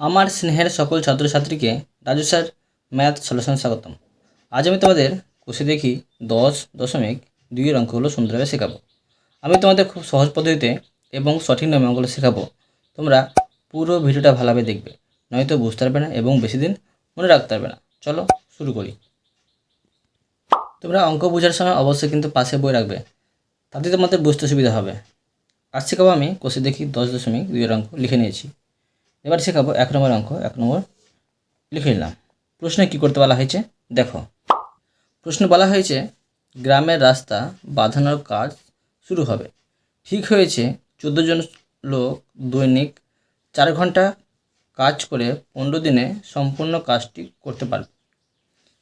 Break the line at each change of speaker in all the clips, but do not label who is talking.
আমার স্নেহের সকল ছাত্রছাত্রীকে রাজু স্যার, ম্যাথ সলিউশন স্বাগতম। আজ আমি তোমাদের কষে দেখি দশ দশমিক দুইয়ের অঙ্কগুলো সুন্দরভাবে শেখাবো। আমি তোমাদের খুব সহজ পদ্ধতিতে এবং সঠিক নিয়মে অঙ্কগুলো শেখাবো। তোমরা পুরো ভিডিওটা ভালোভাবে দেখবে, নয়তো বুঝতে পারবে না এবং বেশি দিন মনে রাখতে পারবে না। চলো শুরু করি। তোমরা অঙ্ক বোঝার সময় অবশ্যই কিন্তু পাশে বই রাখবে, তাতে তোমাদের বুঝতে সুবিধা হবে। আজ শেখাবো আমি কষে দেখি দশ দশমিক দুইয়ের অঙ্ক লিখে নিয়েছি। এবার শেখাবো এক নম্বর অঙ্ক, এক নম্বর লিখে নিলাম। প্রশ্নে কী করতে বলা হয়েছে? দেখো, প্রশ্নে বলা হয়েছে, গ্রামের রাস্তা বাঁধানোর কাজ শুরু হবে। ঠিক হয়েছে, চোদ্দ জন লোক দৈনিক চার ঘণ্টা কাজ করে পনেরো দিনে সম্পূর্ণ কাজটি করতে পারবে।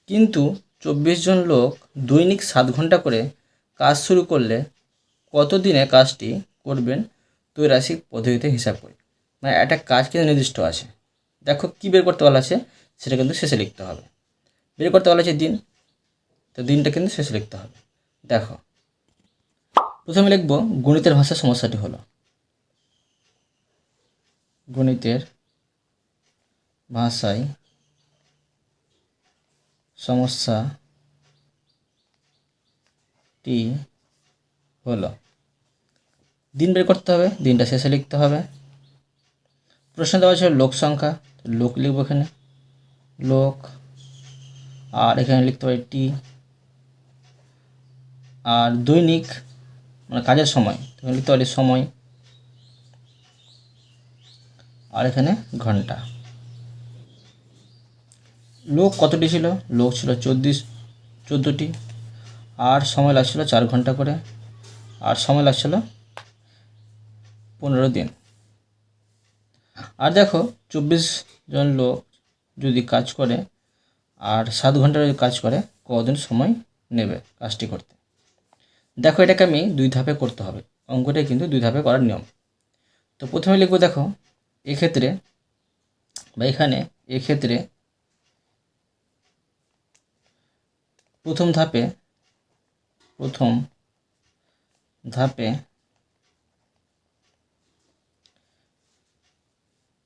কিন্তু চব্বিশ জন লোক দৈনিক সাত ঘণ্টা করে কাজ শুরু করলে কত দিনে কাজটি করবেন? ত্রৈরাশিক পদ্ধতিতে হিসাব করে। মানে একটা কাজ কিন্তু নির্দিষ্ট আছে। দেখো কী বের করতে বলা আছে, সেটা কিন্তু শেষে লিখতে হবে। বের করতে বলা আছে দিন, তো দিনটা কিন্তু শেষে লিখতে হবে। দেখো, প্রথমে লিখব গণিতের ভাষার সমস্যাটি হলো। গণিতের ভাষায় সমস্যাটি হলো, দিন বের করতে হবে, দিনটা শেষে লিখতে হবে। প্রশ্ন দেওয়া ছিল লোক সংখ্যা, লোক লিখব এখানে। লোক, আর এখানে লিখতে পারি টি। আর দৈনিক মানে কাজের সময়, এখানে লিখতে পারি সময়। আর এখানে ঘণ্টা। লোক কতটি ছিল? লোক ছিল চব্বিশ চোদ্দোটি। আর সময় লাগছিল চার ঘণ্টা করে। আর সময় লাগছিল পনেরো দিন। আর দেখো, চব্বিশ জন লোক যদি কাজ করে, আর সাত ঘণ্টা যদি কাজ করে, কদিন সময় নেবে কাজটি করতে? দেখো, এটাকে আমি দুই ধাপে করতে হবে। অঙ্কটা কিন্তু দুই ধাপে করার নিয়ম। তো প্রথমে লিখব, দেখো, এক্ষেত্রে বা এখানে এক্ষেত্রে প্রথম ধাপে প্রথম ধাপে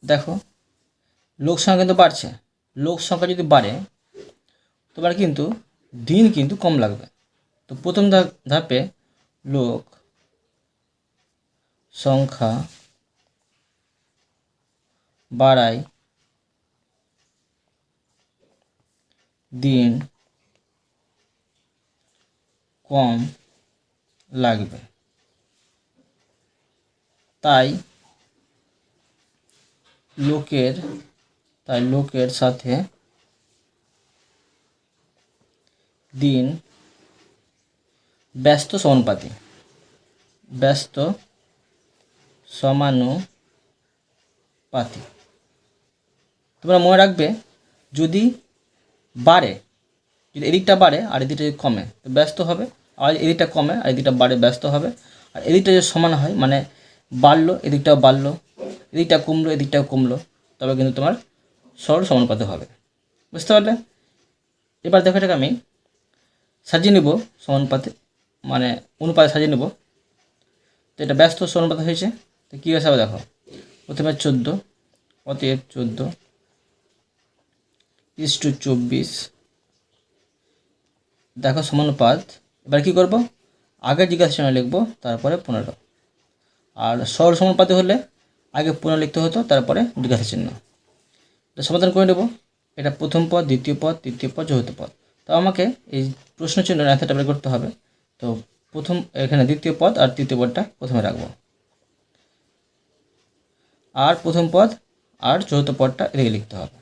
দেখো, লোক সংখ্যা কিন্তু বাড়ছে। লোক সংখ্যা যদি বাড়ে, তোমার কিন্তু দিন কিন্তু কম লাগবে। তো প্রথম ধাপে লোক সংখ্যা বাড়ায় দিন কম লাগবে। তাই লোকের, তাই লোকের সাথে দিন ব্যস্ত সমানুপাতি ব্যস্ত সমানুপাতি তোমরা মনে রাখবে, যদি বাড়ে, যদি এদিকটা বাড়ে আর এদিকটা যদি কমে ব্যস্ত হবে। আর এদিকটা কমে আর এদিকটা বাড়ে, ব্যস্ত হবে। আর এদিকটা যদি সমান হয় মানে বাড়লো, এদিকটাও বাড়লো এদিকটা কমলো এদিকটাও কমলো তবে কিন্তু তোমার সরল সমানুপাতে হবে। বুঝতে পারলে? এবার দেখো এটাকে আমি সাজিয়ে নেব সমানুপাতে মানে অনুপাতে সাজিয়ে নেব। তো এটা ব্যস্ত সমানুপাতে হয়েছে। তো কী হিসাবে দেখো? প্রথমে চোদ্দ, অতএব চোদ্দ ইস টু চব্বিশ। দেখো সমানুপাত এবার কী করব? আগে জিজ্ঞাসা লিখব, তারপরে পনেরো। আর সরল সমানুপাতে হলে আগে পনেরো লিখতে হতো, তারপরে জিজ্ঞাসা চিহ্ন। এটা সমাধান করে নেব। এটা প্রথম পদ, দ্বিতীয় পদ, তৃতীয় পদ, চতুর্থ পদ। তো আমাকে এই প্রশ্ন চিহ্ন অ্যান্সারটা বের করতে হবে। তো প্রথম এখানে দ্বিতীয় পদ আর তৃতীয় পদটা প্রথমে রাখব। আর প্রথম পদ আর চতুর্থ পদটা এদিকে লিখতে হবে।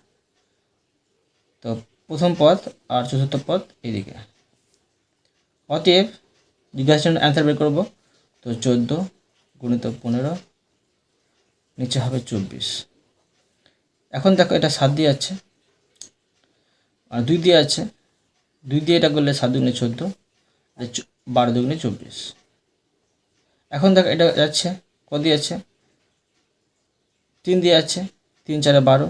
তো প্রথম পদ আর চতুর্থ পদ এদিকে। অতএব জিজ্ঞাসা অ্যান্সার বের করব। তো চোদ্দ গুণিত পনেরো নিচে হবে চব্বিশ। এখন দেখো এটা সাত দিয়ে আছে। আর দুই দিয়ে আছে। দুই দিয়ে এটা করলে সাত দুগুণে চোদ্দ বারো দুগুণে চব্বিশ। এখন দেখো এটা যাচ্ছে, ক দিয়ে আছে? তিন দিয়ে আছে, তিন চারে বারো।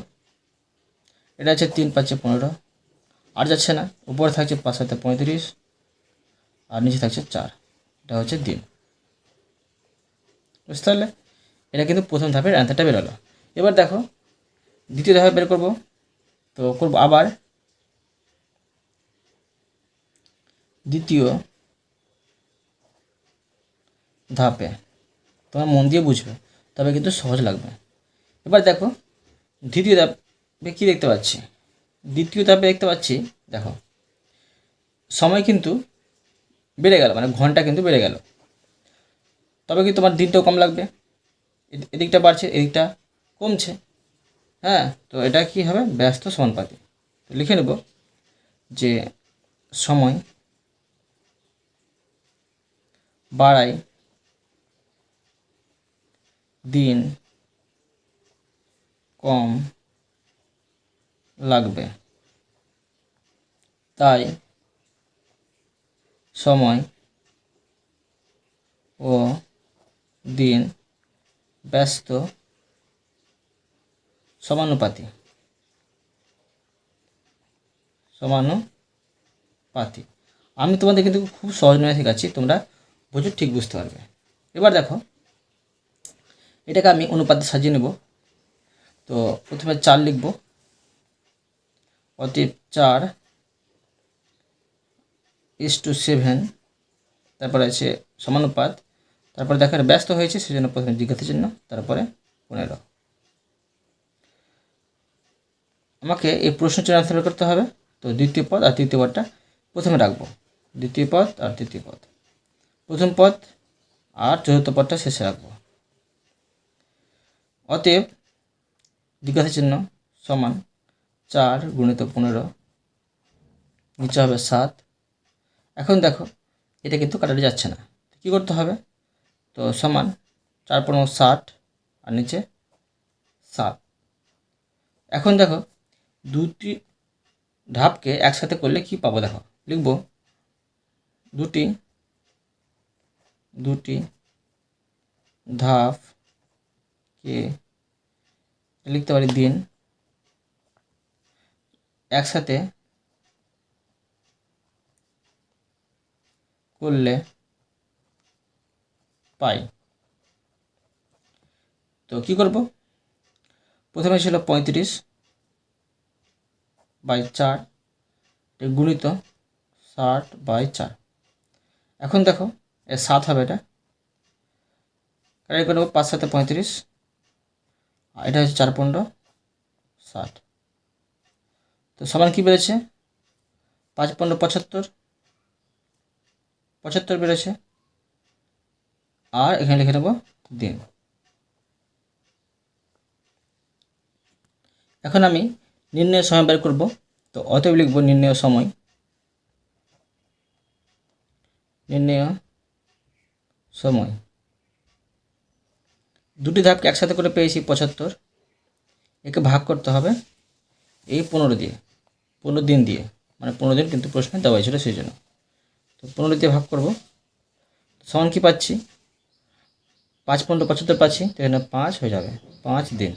এটা আছে তিন পাঁচে পনেরো। আর যাচ্ছে না, উপরে থাকছে পাঁচ সাথে পঁয়ত্রিশ, আর নিচে থাকছে চার। এটা হচ্ছে দিন। বুঝতে পারলে? এটা কিন্তু প্রথম ধাপের অ্যান্সারটা বেরোলো। এবার দেখো, দ্বিতীয় ধাপে বের করব। তো করব আবার। দ্বিতীয় ধাপে। তোমার মন দিয়ে বুঝবে, তবে কিন্তু সহজ লাগবে। এবার দেখো, দ্বিতীয় ধাপে কী দেখতে পাচ্ছি? দ্বিতীয় ধাপে দেখতে পাচ্ছি, দেখো, সময় কিন্তু বেড়ে গেল মানে ঘণ্টা কিন্তু বেড়ে গেল। তবে কি তোমার দিনটাও কম লাগবে? এদিকটা বাড়ছে, এদিকটা কমছে। হ্যাঁ তো এটা কি হবে? ব্যস্ত সমানুপাতি তো লিখে নেব যে সময় বাড়ায় দিন কম লাগবে। তাই সময় ও দিন ব্যস্ত সমানুপাতি। সমানুপাতি। আমি তোমাদের কিন্তু খুব সহজ নয় শেখাচ্ছি, তোমরা বুঝে ঠিক বুঝতে পারবে। এবার দেখো, এটাকে আমি অনুপাতে সাজিয়ে নেব। তো প্রথমে চার লিখব। অতএব চার ইস টু সেভেন তারপরে আছে সমানুপাত। তারপরে দেখার ব্যস্ত হয়েছে, সেজন্য প্রথমে জিজ্ঞাসা চিহ্ন, তারপরে পনেরো আমাকে এই প্রশ্ন চিহ্ন আনসার করতে হবে। তো দ্বিতীয় পদ আর তৃতীয় পদটা প্রথমে রাখব। দ্বিতীয় পদ আর তৃতীয় পদ। প্রথম পদ আর চতুর্থ পদটা শেষে রাখব। অতএব জিজ্ঞাসা চিহ্ন সমান চার গুণিত পনেরো নিচে হবে সাত। এখন দেখো, এটা কিন্তু কাটাতে যাচ্ছে না। কী করতে হবে? তো সমান, চার পনেরো ষাট, আর নিচে সাত। এখন দেখো, দুটি ধাপকে একসাথে করলে কি পাবো দেখো, লিখব, দুটি দুটি ধাপকে লিখতে পারি দিন, একসাথে করলে পাই। তো কি করব? প্রথমে ছিল পঁয়ত্রিশ বাই চার গুণিত ষাট বাই চার। এখন দেখো এ সাত হবে এটা। করে নেব, পাঁচ সাথে পঁয়ত্রিশ, আর এটা হচ্ছে চার পনেরো, ষাট। তো সমান কী বেড়েছে? পাঁচ পনেরো পঁচাত্তর পঁচাত্তর বেড়েছে। আর এখানে লিখে নেব দিন। এখন আমি নির্ণয় সময় বের করব। তো অতএব লিখব নির্ণয় সময়। নির্ণয় সময়। দুটি ধাপকে একসাথে করে পেয়েছি পঁচাত্তর। একে ভাগ করতে হবে এই পনেরো দিয়ে। পনেরো দিন দিয়ে। মানে পনেরো দিন কিন্তু প্রশ্নে দেওয়া ছিল সেই জন্য। তো পনেরো দিয়ে ভাগ করব। সমান কি পাচ্ছি? পাঁচ পনেরো পঁচাত্তর পাচ্ছি, তো এখানে পাঁচ হয়ে যাবে, পাঁচ দিন।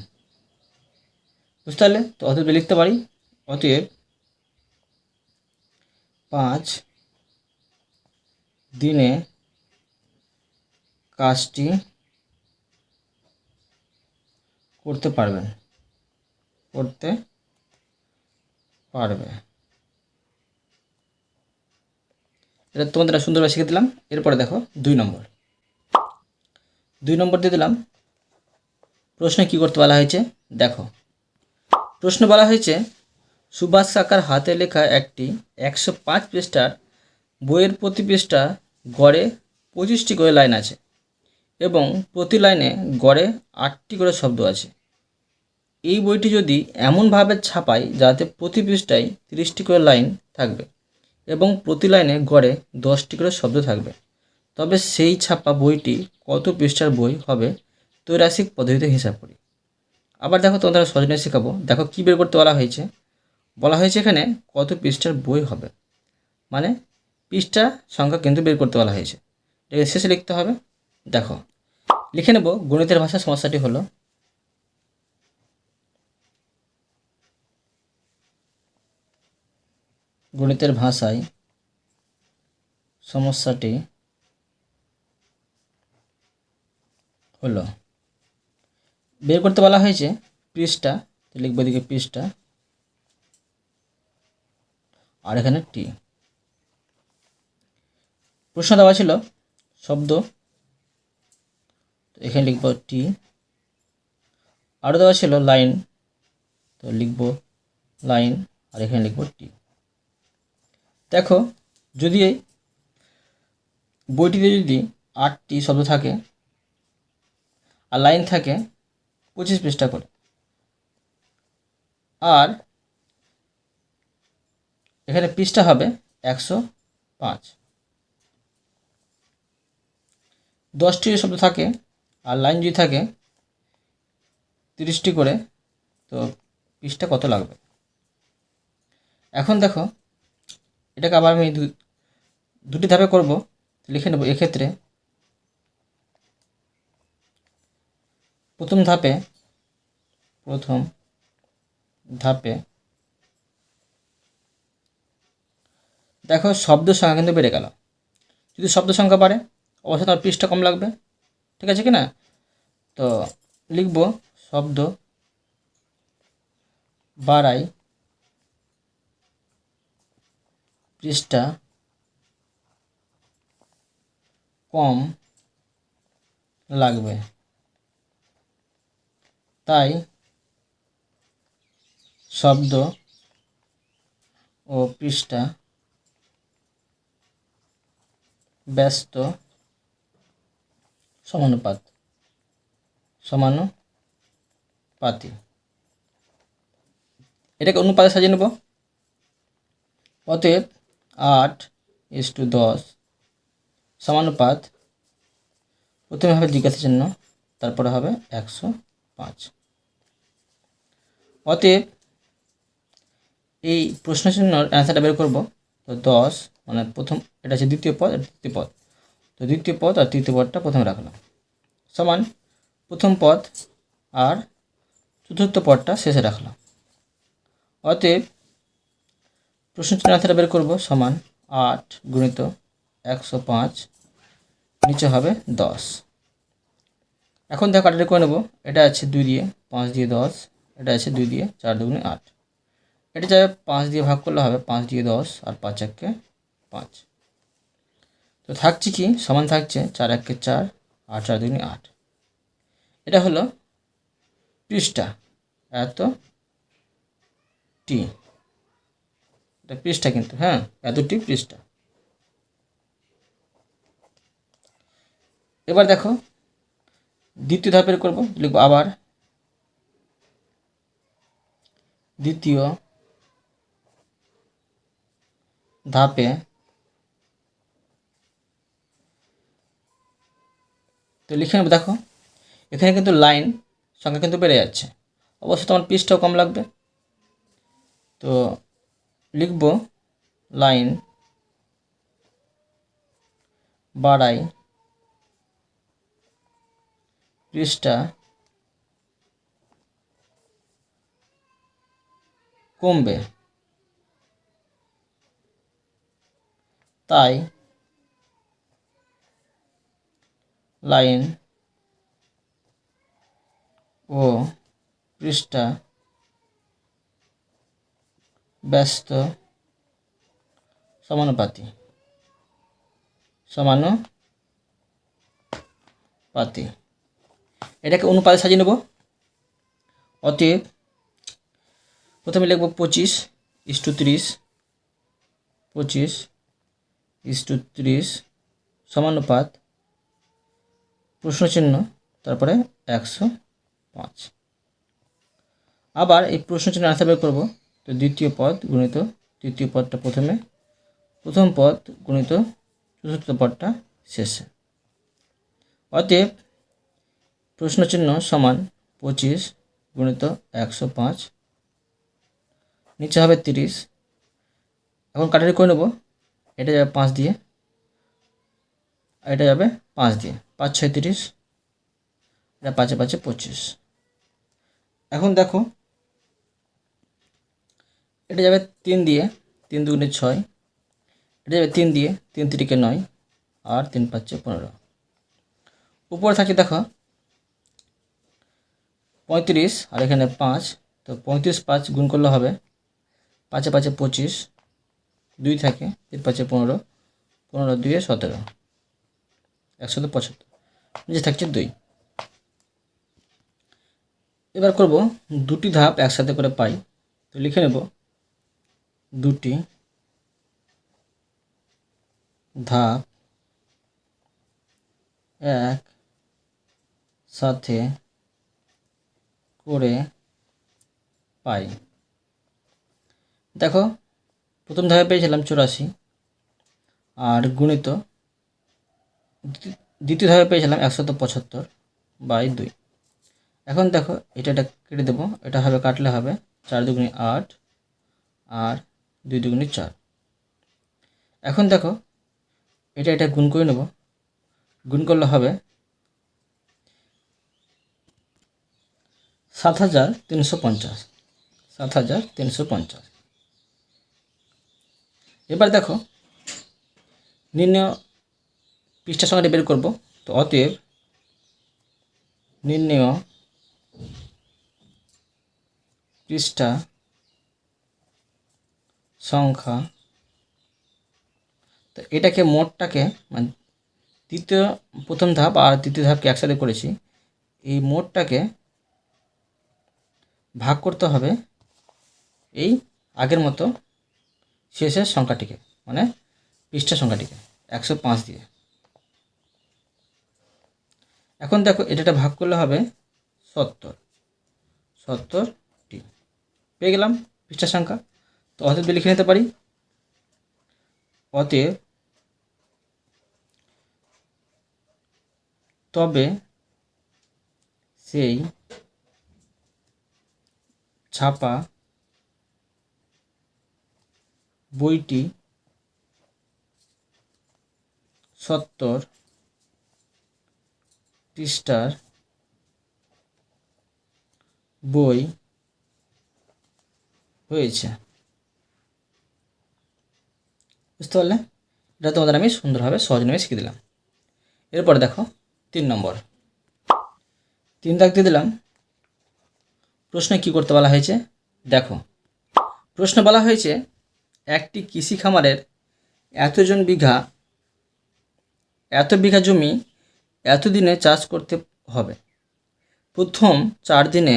বুঝতে পারলে? তো অতএব লিখতে পারি, অতএব পাঁচ দিনে কাজটি করতে পারবেন, করতে পারবে। এটা তোমাদের সুন্দরভাবে শিখে দিলাম। এরপরে দেখো, দুই নম্বর। দুই নম্বর দিয়ে দিলাম। প্রশ্নে কী করতে বলা হয়েছে? দেখো। প্রশ্ন বলা হয়েছে, সুভাষ কাকার হাতে লেখা একটি একশো পাঁচ পৃষ্ঠার বইয়ের প্রতি পৃষ্ঠা গড়ে পঁচিশটি করে লাইন আছে এবং প্রতি লাইনে গড়ে আটটি করে শব্দ আছে। এই বইটি যদি এমনভাবে ছাপাই যাতে প্রতি পৃষ্ঠায় তিরিশটি করে লাইন থাকবে এবং প্রতি লাইনে গড়ে দশটি করে শব্দ থাকবে। তবে সেই ছাপা বইটি কত পৃষ্ঠার বই হবে ত্রৈরাসিক পদ্ধতিতে হিসাব করি। আবার দেখো তোমাদের সজনে শেখাবো। দেখো কী বের করতে বলা হয়েছে? বলা হয়েছে এখানে কত পৃষ্ঠার বই হবে। মানে পৃষ্ঠা সংখ্যা কিন্তু বের করতে বলা হয়েছে। এটাকে শেষে লিখতে হবে। দেখো, লিখে নেব। গণিতের ভাষা সমস্যাটি হলো গণিতের ভাষায় সমস্যাটি হলো। বের করতে বলা হয়েছে পৃষ্ঠা লিখব এদিকে পৃষ্ঠা। আর এখানে টি। প্রশ্ন দেওয়া ছিল শব্দ। তো এখানে লিখব টি। আরও দেওয়া ছিল লাইন। তো লিখব লাইন, আর এখানে লিখব টি। দেখো, যদি বইটিতে যদি আটটি শব্দ থাকে আর লাইন থাকে পঁচিশ পৃষ্ঠা করে। আর এখানে পৃষ্ঠা হবে একশো পাঁচ। দশটি শব্দ থাকে আর লাইন যদি থাকে তিরিশটি করে, তো পৃষ্ঠা কত লাগবে? এখন দেখো, এটাকে আবার আমি দুটি ধাপে করব, লিখে নেব। এক্ষেত্রে প্রথম ধাপে প্রথম ধাপে, দেখো শব্দ সংখ্যা কিন্তু বেড়ে গেল। যদি শব্দ সংখ্যা বাড়ে, অবশ্যই তোমার পৃষ্ঠা কম লাগবে। ঠিক আছে কি না? তো লিখব শব্দ বাড়াই পৃষ্ঠা কম লাগবে। তাই শব্দ ও পৃষ্ঠা ব্যস্ত সমানুপাত, সমানুপাতি। এটাকে অনুপাতে সাজিয়ে নেব। অতএব আট ইস টু দশ সমানুপাত প্রথমে হবে জিজ্ঞাসা চিহ্ন, তারপরে হবে একশো পাঁচ। অতএব এই প্রশ্ন চিহ্নর অ্যান্সারটা বের করব। তো দশ মানে প্রথম, এটা হচ্ছে দ্বিতীয় পদ তৃতীয় পদ। তো দ্বিতীয় পদ আর তৃতীয় পদটা প্রথমে রাখলাম। সমান, প্রথম পদ আর চতুর্থ পদটা শেষে রাখলাম। অতএব প্রশ্ন চিহ্ন অ্যান্সারটা বের করব। সমান, আট গুণিত একশো পাঁচ, নিচে হবে দশ। এখন দেখো কাটাটি করে নেব এটা আছে দুই দিয়ে, পাঁচ দিয়ে দশ। এটা আছে দুই দিয়ে চার দুগুণে আট। এটা যাবে পাঁচ দিয়ে ভাগ করলে হবে পাঁচ দিয়ে দশ আর পাঁচ এককে পাঁচ। তো থাকছে কি? সমান থাকছে চার এককে চার আর চার দুগুণে আট। এটা হলো পৃষ্ঠা। এত টি। এটা পৃষ্ঠা কিন্তু হ্যাঁ? এতটি পৃষ্ঠা। এবার দেখো, দ্বিতীয় ধাপের করব, লিখব আবার। দ্বিতীয় ধাপে তো লিখে নেব, দেখো, এখানে কিন্তু লাইন সংখ্যা কিন্তু বেড়ে যাচ্ছে। অবশ্যই তোমার পিসটাও কম লাগবে। তো লিখব লাইন বাড়াই পৃষ্ঠা কমবে। তাই লাইন ও পৃষ্ঠা ব্যস্ত সমানুপাতি সমানুপাতি। এটাকে অনুপাতে সাজিয়ে নেব। অতএব প্রথমে লিখব পঁচিশ ইস টু তিরিশ, পঁচিশ ইস টু তিরিশ সমানুপাত প্রশ্নচিহ্ন, তারপরে একশো পাঁচ। আবার এই প্রশ্নচিহ্ন আনসার বের করব, তো দ্বিতীয় পদ গুণিত, তৃতীয় পদটা প্রথমে, প্রথম পদ গুণিত, চতুর্থ পদটা শেষে। অতএব প্রশ্নচিহ্ন সমান পঁচিশ গুণিত একশো পাঁচ নিচে হবে তিরিশ। এখন কাটারি করে নেব। এটা যাবে পাঁচ দিয়ে। আর এটা যাবে পাঁচ দিয়ে। পাঁচ, ছয়, তিরিশ। এটা পাঁচে পাঁচে পঁচিশ। এখন দেখো, এটা যাবে তিন দিয়ে। তিন দুগুণে ছয়। এটা যাবে তিন দিয়ে। তিন তিরিকে নয়। আর তিন পাঁচে পনেরো। উপরে থাকছে দেখো, পঁয়ত্রিশ। আর এখানে পাঁচ। তো পঁয়ত্রিশ, পাঁচ গুণ করলে হবে পাঁচে পাঁচে পঁচিশ, দুই থাকে, তিন পাঁচে পনেরো পনেরো দুইয়ে সতেরো, একশত পঁচাত্তর, নিচে থাকছে দুই। এবার করব দুটি ধাপ একসাথে করে পাই, তো লিখে নেব দুটি ধাপ এক সাথে করে পাই। দেখো, প্রথম ধাপে পেয়েছিলাম চুরাশি, আর গুণিত, দ্বি- দ্বিতীয় ধাপে পেয়েছিলাম একশত পঁচাত্তর বাই দুই। এখন দেখো, এটা এটা কেটে দেবো, এটা হবে কাটলে হবে চার দুগুণি আট আর দুই দুগুণি চার। এখন দেখো, এটা এটা গুণ করে নেব, গুণ করলে হবে সাত হাজার তিনশো পঞ্চাশ, সাত হাজার তিনশো পঞ্চাশ। এবার দেখো, নির্ণয় পৃষ্ঠা সংখ্যাটি বের করব। তো অতএব নির্ণয় পৃষ্ঠা সংখ্যা, তো এটাকে মোটটাকে মানে তৃতীয় প্রথম ধাপ আর তৃতীয় ধাপকে একসাথে করেছি। এই মোটটাকে ভাগ করতে হবে এই আগের মতো শেষের সংখ্যাটিকে মানে পৃষ্ঠা সংখ্যাটিকে, একশো পাঁচ দিয়ে। এখন দেখো এটা ভাগ করলে হবে সত্তর। সত্তরটি পেয়ে গেলাম পৃষ্ঠা সংখ্যা। তো অতএব লিখে নিতে পারি। অতএব তবে সেই ছাপা বইটি সত্তর পৃষ্ঠার বই হয়েছে। বুঝতে পারলে? এটা তোমাদের আমি সুন্দরভাবে সহজ নামে শিখে দিলাম। এরপরে দেখো তিন নম্বর। তিন দাগ দিয়ে দিলাম। প্রশ্নে কি করতে বলা হয়েছে? দেখো। প্রশ্ন বলা হয়েছে একটি কৃষি খামারের এতজন বিঘা, এত বিঘা জমি এতদিনে চাষ করতে হবে। প্রথম চার দিনে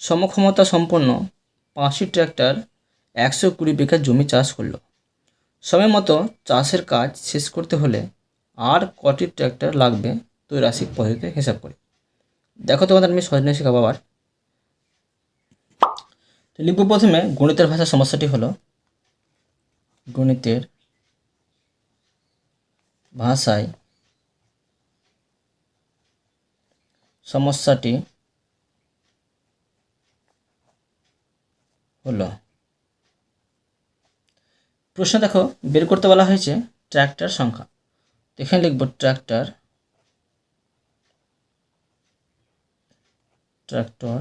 সমক্ষমতা সম্পন্ন পাঁচটি ট্র্যাক্টর একশো কুড়ি বিঘা জমি চাষ করল। সময় মতো চাষের কাজ শেষ করতে হলে আর কটি ট্র্যাক্টর লাগবে ত্রৈরাশিক পদ্ধতিতে হিসাব করি। দেখো তোমাদের আমি সহজ নিয়ে শেখাবো আবার। লিখব প্রথমে গণিতের ভাষা সমস্যাটি হলো গণিতের ভাষায় সমস্যাটি হলো, প্রশ্ন দেখো, বের করতে বলা হয়েছে ট্র্যাক্টর সংখ্যা। এখানে লিখব ট্র্যাক্টর ট্র্যাক্টর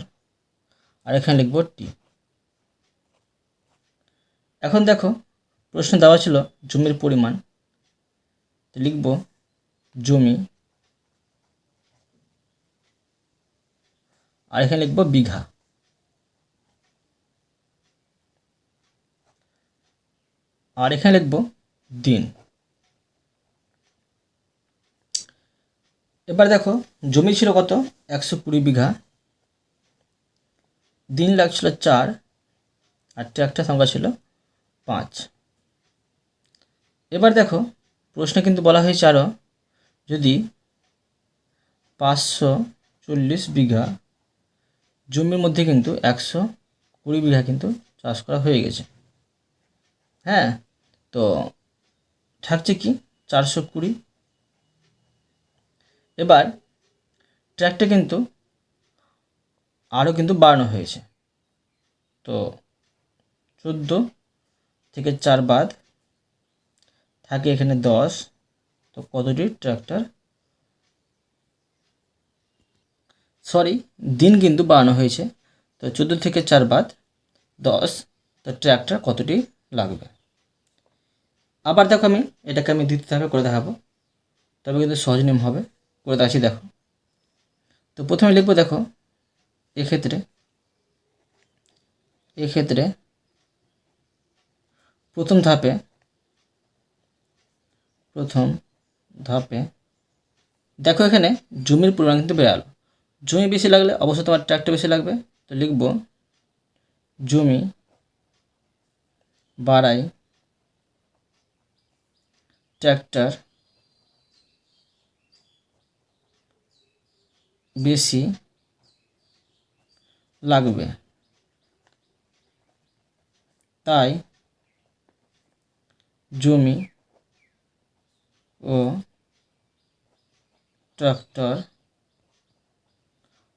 আর এখানে লিখব টি। এখন দেখো প্রশ্ন দেওয়া ছিল জমির পরিমাণ। লিখব জমি। আর এখানে লিখব বিঘা। আর এখানে লিখব দিন। এবার দেখো, জমি ছিল কত? একশো কুড়ি বিঘা। দিন লাগছিল চার, আর ট্র্যাক্টর সংখ্যা ছিল পাঁচ। এবার দেখো, প্রশ্নে কিন্তু বলা হয়েছে আরও যদি পাঁচশো চল্লিশ বিঘা জমির মধ্যে কিন্তু একশো কুড়ি বিঘা কিন্তু চাষ করা হয়ে গেছে। হ্যাঁ তো থাকছে কি চারশো কুড়ি। এবার ট্র্যাকটা কিন্তু আরও কিন্তু বাড়ানো হয়েছে। তো চোদ্দ থেকে চার বাদ থাকে এখানে দশ। তো কতটি? ট্র্যাক্টর সরি দিন কিন্তু বাড়ানো হয়েছে। তো চোদ্দ থেকে চার বাদ। দশ, তো ট্র্যাক্টর কতটি লাগবে? আবার দেখো আমি, এটাকে আমি দ্বিতীয় ধাপে করে দেখাবো। তবে কিন্তু সহজ নিয়ম হবে। করে দেখাচ্ছি, দেখো। তো প্রথমে লিখব, দেখো, এক্ষেত্রে এক্ষেত্রে প্রথম ধাপে প্রথম ধাপে। দেখো এখানে জমির পরিমাণ কিন্তু বেড়ালো জমি বেশি লাগলে অবশ্যই তোমার ট্র্যাক্টর বেশি লাগবে। তো লিখব, জমি বাড়াই ট্র্যাক্টর বেশি লাগবে। তাই জমি ও ট্রাক্টর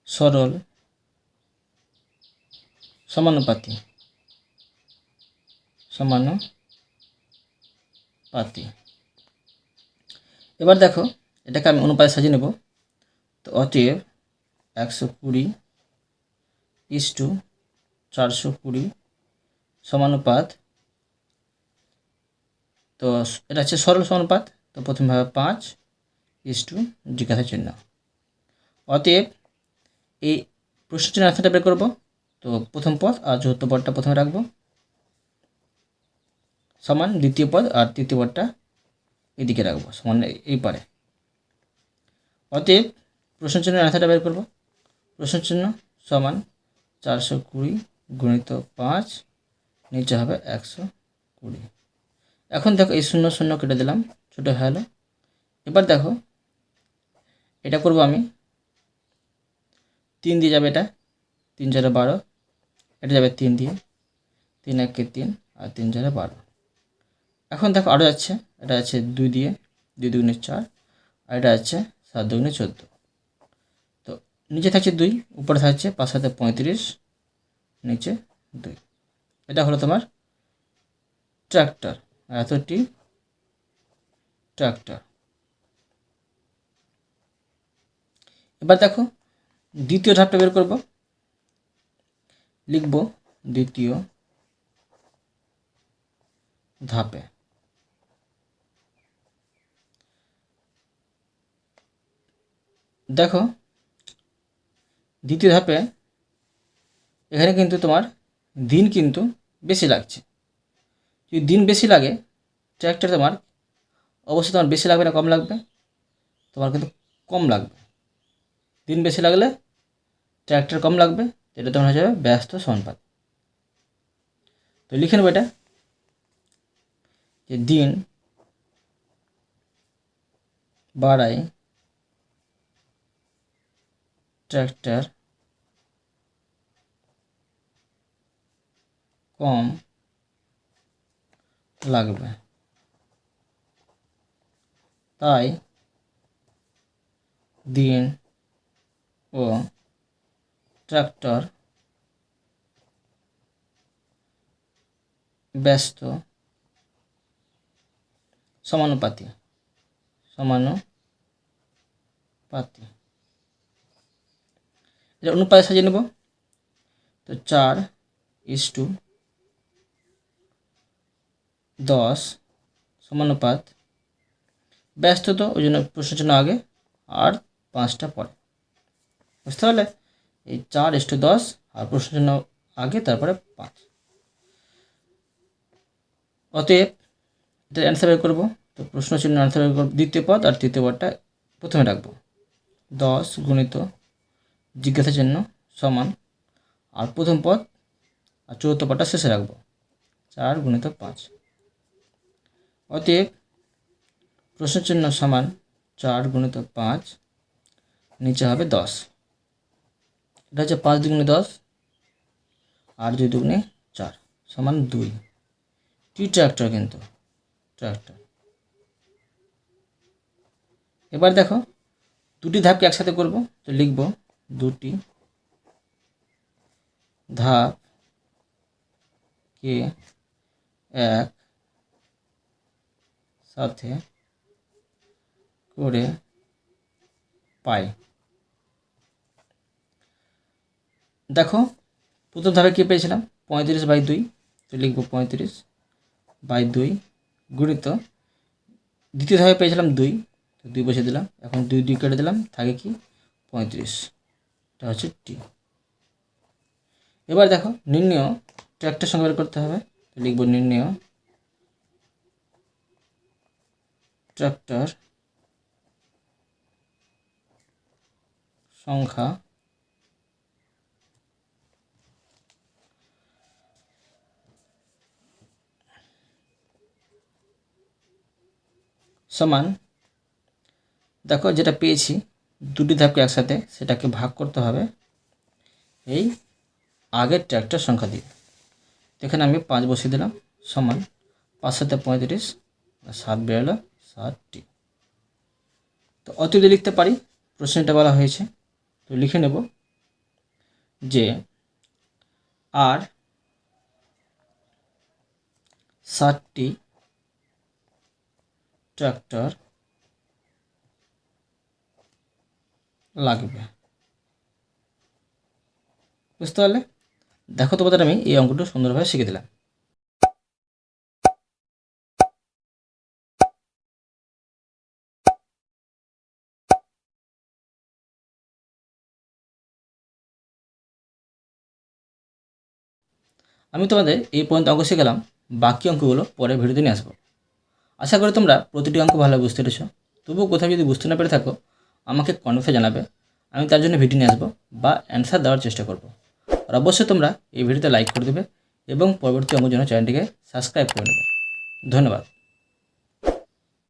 সরল সমানুপাতি সমানুপাতি। এবার দেখো, এটাকে আমি অনুপাতে সাজিয়ে নেব। তো অতএব একশো কুড়ি ইস টু চারশো কুড়ি সমানুপাত। তো এটা হচ্ছে সরল সমানুপাত। তো প্রথমে হবে পাঁচ ইস টু জিজ্ঞাসা চিহ্ন। অতএব এই প্রশ্ন চিহ্ন আনসারটা বের করব। তো প্রথম পদ আর চতুর্থ পদটা প্রথমে রাখব। সমান দ্বিতীয় পদ আর তৃতীয় পদটা এদিকে রাখব, সমান এই পারে। অতএব প্রশ্ন চিহ্ন আনসারটা বের করব। প্রশ্ন চিহ্ন সমান চারশো কুড়ি গুণিত পাঁচ, নিচে হবে একশো কুড়ি। এখন দেখো এই শূন্য শূন্য কেটে দিলাম। ছোটো হয়ে গেলো এবার দেখো, এটা করব আমি। তিন দিয়ে যাবে এটা, তিন চারে বারো, এটা যাবে তিন দিয়ে। তিন একে তিন, আর তিন চারে বারো। এখন দেখো আরও যাচ্ছে, এটা আছে দুই দিয়ে, দুই দুগুণে চার, আর এটা আছে সাত দুগুণে চোদ্দ। তো নিচে থাকছে দুই, উপরে থাকছে পাঁচ সাথে পঁয়ত্রিশ, নিচে দুই। এটা হলো তোমার ট্র্যাক্টর এতটি ট্র্যাক্টর এবার দেখো, দ্বিতীয় ধাপটা বের করব। লিখব দ্বিতীয় ধাপে। দেখো, দ্বিতীয় ধাপে এখানে কিন্তু তোমার দিন কিন্তু বেশি লাগছে। যদি দিন বেশি লাগে ট্র্যাক্টর তোমার অবশ্যই তোমার বেশি লাগবে না, কম লাগবে? তোমার কিন্তু কম লাগবে। দিন বেশি লাগলে ট্র্যাক্টর কম লাগবে এটা তোমার হয়ে যাবে ব্যস্ত সমানুপাত তো লিখে নেব এটা। যে দিন বাড়াই ট্র্যাক্টর কম লাগবে। তাই দিন ও ট্রাক্টর ব্যস্ত সমানুপাতি সমানুপাতি। এটা অনুপাতে সাজিয়ে নেব। তো চার ইস টু দশ সমানুপাত ব্যস্ত তো, ওই জন্য প্রশ্ন চিহ্ন আগে আর পাঁচটা পরে। বুঝতে পারলে? এই চার ইস্টু দশ আর প্রশ্ন চিহ্ন আগে, তারপরে পাঁচ। অতএব এটা অ্যান্সার বের করব। তো প্রশ্ন চিহ্ন অ্যান্সার বের করব। দ্বিতীয় পদ আর তৃতীয় পদটা প্রথমে রাখব। দশ গুণিত জিজ্ঞাসা চিহ্ন সমান। আর প্রথম পদ আর চতুর্থ পদটা শেষে রাখব। চার গুণিত পাঁচ। অতএব প্রশ্নচিহ্ন সমান চার গুণিত পাঁচ, নিচে হবে দশ। এটা হচ্ছে পাঁচ দুগুণে দশ, আর দুই দুগুণে চার সমান দুই। টি ট্র্যাক্টর কিন্তু? ট্র্যাক্টর। এবার দেখো, দুটি ধাপকে একসাথে করব, তো লিখব দুটি ধাপ কে এক সাথে করে পাই। দেখো, প্রথম ধাপে কী পেয়েছিলাম? পঁয়ত্রিশ বাই দুই, তো লিখব পঁয়ত্রিশ বাই দুই গুণিত। দ্বিতীয় ধাপে পেয়েছিলাম দুই, তো দুই বসে দিলাম। এখন দুই দুই কেটে দিলাম, থাকে কি? পঁয়ত্রিশ। এটা হচ্ছে টি এবার দেখো, নির্ণয়, ট্র্যাক্টর বের করতে হবে। লিখব নির্ণয়, ট্র্যাক্টর সংখ্যা। সমান, দেখো যেটা পেয়েছি, দুটি ধাপকে একসাথে সেটাকে ভাগ করতে হবে। এই আগের ট্র্যাক্টর সংখ্যা দিয়ে। এখানে আমি পাঁচ বসিয়ে দিলাম, সমান পাঁচ সাথে পঁয়ত্রিশ, সাত বেরোলো ষাটটি তো অতীতে লিখতে পারি, প্রশ্নটা বলা হয়েছে। তো লিখে নেব যে আর ষাটটি ট্রাক্টর লাগবে। বুঝতে পারলে? দেখো তোমাদের আমি এই অঙ্কটা সুন্দরভাবে শিখে দিলাম। আমি তোমাদের এই পর্যন্ত অঙ্ক শিখালাম বাকি অঙ্কগুলো পরে ভিডিওতে নিয়ে আসব। আশা করি তোমরা প্রতিটি অঙ্ক ভালো বুঝতে পেরেছ। তবুও কোথাও যদি বুঝতে না পেরে থাকো, আমাকে কনফে জানাবে। আমি তার জন্য ভিডিও নিয়ে আসব বা অ্যান্সার দেওয়ার চেষ্টা করব। আর অবশ্যই তোমরা এই ভিডিওতে লাইক করে দেবে এবং পরবর্তী অঙ্কের জন্য চ্যানেলটিকে সাবস্ক্রাইব করে নেবে। ধন্যবাদ।